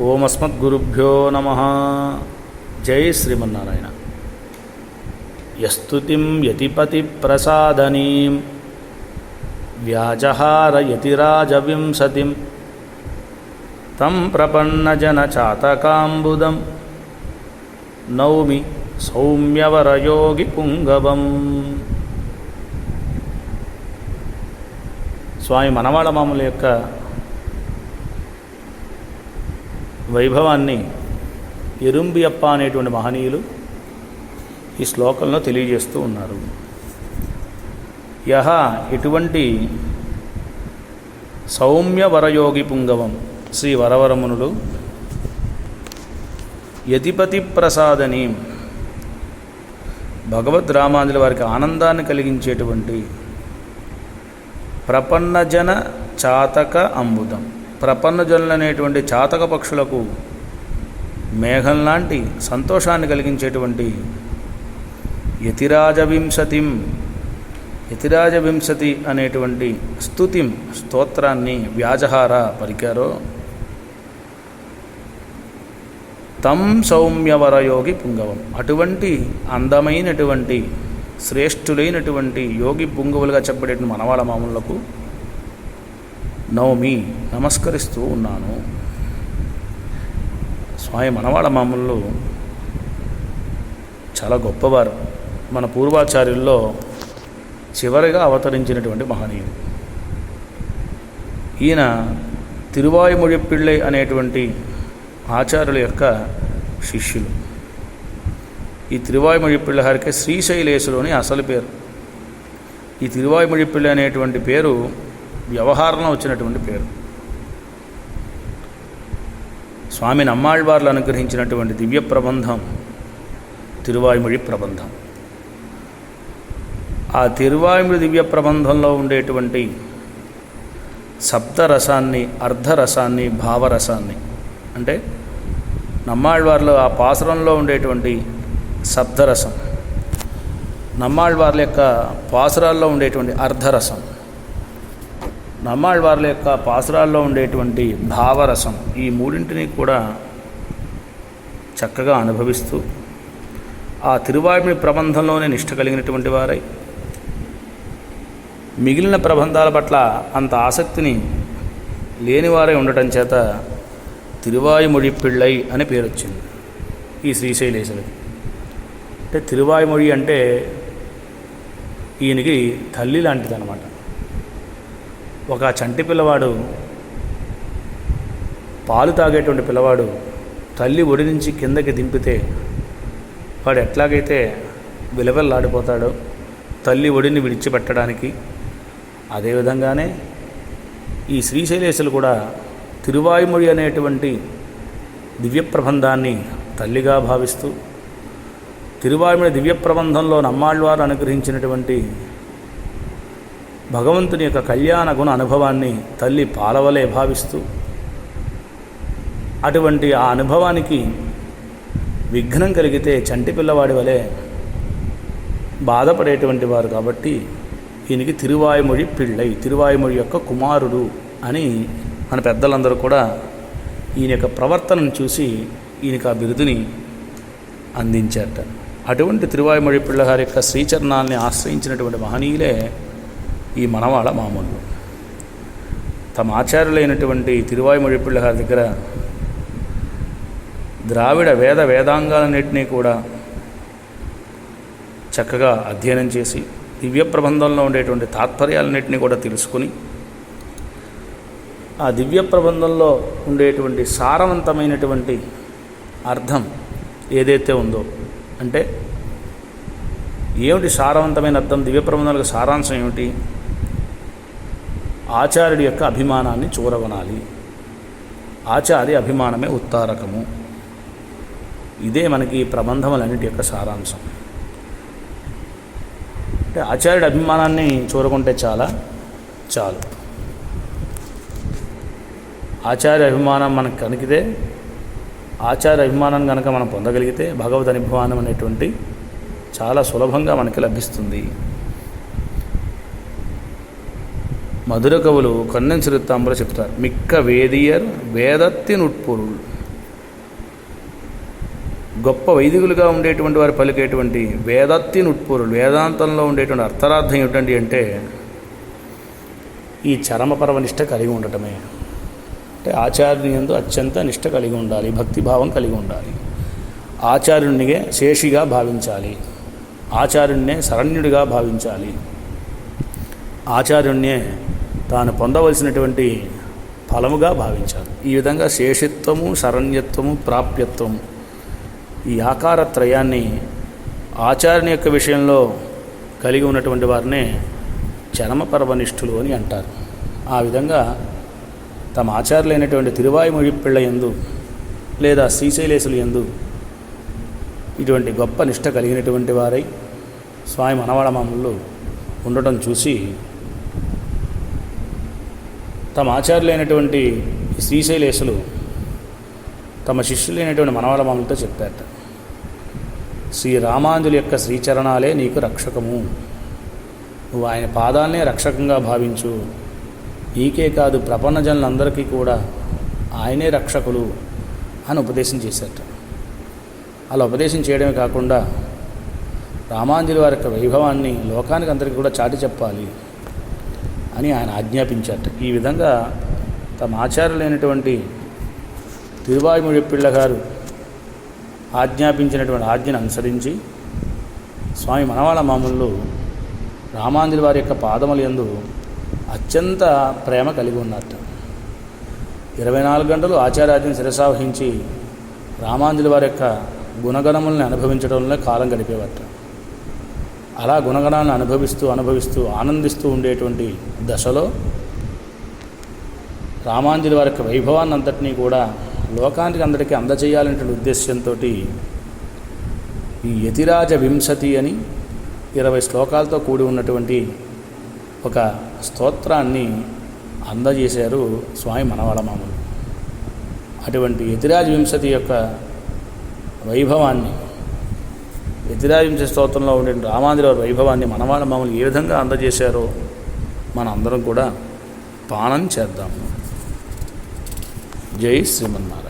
ఓం అస్మద్గురుభ్యో నమ. జై శ్రీమన్నారాయణ. యస్తుతిం యతిపతి ప్రసాదనీం వ్యాజహార యతిరాజవింశతిం. తం ప్రపన్నజనచాతకాంబుదం నౌమి సౌమ్యవరయోగి పుంగవం. స్వామి మనవాళ మామూల యొక్క వైభవాన్ని ఎరుంబియప్ప అనేటువంటి మహనీయులు ఈ శ్లోకంలో తెలియజేస్తూ ఉన్నారు. యహ ఇటువంటి సౌమ్య వరయోగి పుంగవం శ్రీ వరవరమునులు యతిపతి ప్రసాదని భగవద్ రామాంజుల వారికి ఆనందాన్ని కలిగించేటువంటి ప్రపన్నజన చాతక అంబుదం ప్రపన్నజనులు అనేటువంటి చాతక పక్షులకు మేఘం లాంటి సంతోషాన్ని కలిగించేటువంటి యతిరాజవింశతిం యతిరాజవింశతి అనేటువంటి స్తుతిం స్తోత్రాన్ని వ్యాజహార పలికారో తం సౌమ్యవరయోగి పుంగవం. అటువంటి అందమైనటువంటి శ్రేష్ఠులైనటువంటి యోగి పుంగవులుగా చెప్పబడేటువంటి మనవాళ మామూలకు నవమి నమస్కరిస్తూ ఉన్నాను. స్వామి మనవాళ్ళ మామూలు చాలా గొప్పవారు. మన పూర్వాచార్యుల్లో చివరిగా అవతరించినటువంటి మహనీయుడు. ఈయన తిరువాయుమొഴి పిళ్ళై అనేటువంటి ఆచార్యుల యొక్క శిష్యులు. ఈ తిరువాయుమొഴి శ్రీశైలేశులు అని అసలు పేరు. ఈ తిరువాయుమొഴి పిళ్ళ అనేటువంటి పేరు వ్యవహారంలో వచ్చినటువంటి పేరు. స్వామి నమ్మాళ్వార్లు అనుగ్రహించినటువంటి దివ్య ప్రబంధం తిరువాయుమిడి ప్రబంధం. ఆ తిరువాయుమిడి దివ్య ప్రబంధంలో ఉండేటువంటి శబ్దరసాన్ని అర్ధరసాన్ని భావరసాన్ని అంటే నమ్మాళ్వార్లు ఆ పాసురంలో ఉండేటువంటి శబ్దరసం నమ్మాళ్వార్ల యొక్క పాసురాల్లో ఉండేటువంటి అర్ధరసం నమ్మాళ్వార్ల యొక్క పాసురాల్లో ఉండేటువంటి భావరసం ఈ మూడింటిని కూడా చక్కగా అనుభవిస్తూ ఆ తిరువాయుమి ప్రబంధంలోనే నిష్ట కలిగినటువంటి వారై మిగిలిన ప్రబంధాల పట్ల అంత ఆసక్తిని లేనివారై ఉండటం చేత తిరువాయుమొడి పిళ్ళై అని పేరు వచ్చింది ఈ శ్రీశైలేశులకి. అంటే తిరువాయుమొడి అంటే ఈయనకి తల్లి లాంటిదన్నమాట. ఒక చంటి పిల్లవాడు పాలు తాగేటువంటి పిల్లవాడు తల్లి ఒడి నుంచి కిందకి దింపితే వాడు ఎట్లాగైతే విలవెల్లాడిపోతాడో తల్లి ఒడిని విడిచిపెట్టడానికి అదేవిధంగానే ఈ శ్రీశైలేశులు కూడా తిరువాయుమొడి అనేటువంటి దివ్య ప్రబంధాన్ని తల్లిగా భావిస్తూ తిరువాయుమొഴి దివ్య ప్రబంధంలో నమ్మాళ్వారు అనుగ్రహించినటువంటి భగవంతుని యొక్క కళ్యాణ గుణ అనుభవాన్ని తల్లి పాలవలే భావిస్తూ అటువంటి ఆ అనుభవానికి విఘ్నం కలిగితే చంటి పిల్లవాడి వలె బాధపడేటువంటి వారు కాబట్టి ఈయనకి తిరువాయుమొడి పిళ్ళై తిరువాయుమొడి యొక్క కుమారుడు అని మన పెద్దలందరూ కూడా ఈయన యొక్క ప్రవర్తనను చూసి ఈయనకి ఆ బిరుదుని అందించారట. అటువంటి తిరువాయుమొడి పిళ్ళ గారి యొక్క శ్రీచరణాల్ని ఆశ్రయించినటువంటి మహనీయులే ఈ మనవాళ్ళ మామూలు. తమ ఆచార్యులైనటువంటి తిరువాయుమొഴి గారి దగ్గర ద్రావిడ వేద వేదాంగాలన్నింటినీ కూడా చక్కగా అధ్యయనం చేసి దివ్య ప్రబంధంలో ఉండేటువంటి తాత్పర్యాలన్నింటినీ కూడా తెలుసుకుని ఆ దివ్య ప్రబంధంలో ఉండేటువంటి సారవంతమైనటువంటి అర్థం ఏదైతే ఉందో అంటే ఏమిటి సారవంతమైన అర్థం? దివ్య ప్రబంధాలకు సారాంశం ఏమిటి? ఆచార్యుడి యొక్క అభిమానాన్ని చూరగొనాలి. ఆచార్య అభిమానమే ఉత్తారకము. ఇదే మనకి ఈ ప్రబంధములన్నిటి యొక్క సారాంశం. అంటే ఆచార్యుడి అభిమానాన్ని చూరకుంటే చాలా చాలు. ఆచార్య అభిమానం మనకు కనికితే ఆచార్య అభిమానం కనుక మనం పొందగలిగితే భగవద్ అభిమానం అనేటువంటి చాలా సులభంగా మనకి లభిస్తుంది. మధుర కవులు కన్నెన్ సిరుత్తాంబులు చెప్తారు. మిక్క వేదియర్ వేదత్తి నుట్పురుల్ గొప్ప వైదికులుగా ఉండేటువంటి వారు పలికేటువంటి వేదత్తి నుట్పూరులు వేదాంతంలో ఉండేటువంటి అర్థరార్థం ఏమిటండి అంటే ఈ చరమపరమ నిష్ట కలిగి ఉండటమే. అంటే ఆచార్యుని ఎందు అత్యంత నిష్ట కలిగి ఉండాలి భక్తిభావం కలిగి ఉండాలి. ఆచార్యునిగే శేషిగా భావించాలి. ఆచార్యున్నే శరణ్యుడిగా భావించాలి. ఆచార్యుణ్ణే తాను పొందవలసినటువంటి ఫలముగా భావించాడు. ఈ విధంగా శేషిత్వము శరణ్యత్వము ప్రాప్యత్వము ఈ ఆకారత్రయాన్ని ఆచార్యుని యొక్క విషయంలో కలిగి ఉన్నటువంటి వారినే చరమపర్వనిష్ఠులు అని అంటారు. ఆ విధంగా తమ ఆచార్యులైనటువంటి తిరువాయుమొഴി పిళ్ళ ఎందు లేదా శ్రీశైలేశులు ఎందు ఇటువంటి గొప్ప నిష్ట కలిగినటువంటి వారై స్వామి మనవాళమాములు ఉండటం చూసి తమ ఆచార్యులైనటువంటి శ్రీశైలేశులు తమ శిష్యులైనటువంటి మనవాళమాములతో చెప్పారట. శ్రీ రామాంజుల యొక్క శ్రీచరణాలే నీకు రక్షకము. నువ్వు ఆయన పాదాలనే రక్షకంగా భావించు. నీకే కాదు ప్రపంచజనులందరికీ కూడా ఆయనే రక్షకులు అని ఉపదేశం చేశారట. అలా ఉపదేశం చేయడమే కాకుండా రామాంజలి వారి యొక్క వైభవాన్ని లోకానికి అందరికీ కూడా చాటి చెప్పాలి. అని ఆయన ఆజ్ఞాపించారట. ఈ విధంగా తమ ఆచార్యులైనటువంటి తిరువాయుమొഴി పిళ్ళ గారు ఆజ్ఞాపించినటువంటి ఆజ్ఞను అనుసరించి స్వామి మనవాళ మామూలు రామాంజలి వారి యొక్క పాదముల యందు అత్యంత ప్రేమ కలిగి ఉన్నట్టు ఇరవై నాలుగు గంటలు ఆచారాజ్యం శిరసావహించి రామాంజలి వారి యొక్క గుణగణములను అనుభవించడంలో కాలం గడిపేవట అలా గుణగణాన్ని అనుభవిస్తూ అనుభవిస్తూ ఆనందిస్తూ ఉండేటువంటి దశలో రామాంజలి వారి యొక్క వైభవాన్ని అంతటినీ కూడా లోకానికి అందరికీ అందజేయాలనే ఉద్దేశంతో ఈ యతిరాజ వింశతి అని ఇరవై శ్లోకాలతో కూడి ఉన్నటువంటి ఒక స్తోత్రాన్ని అందజేశారు స్వామి మనవాళమాములు అటువంటి యతిరాజ వింశతి యొక్క వైభవాన్ని యతిరాజ స్తోత్రంలో ఉండే రామాంజలి వైభవాన్ని మనవాళ్ళ మామూలు ఏ విధంగా అందజేశారో మన అందరం కూడా పానం చేద్దాము జై శ్రీమన్నారాయణ.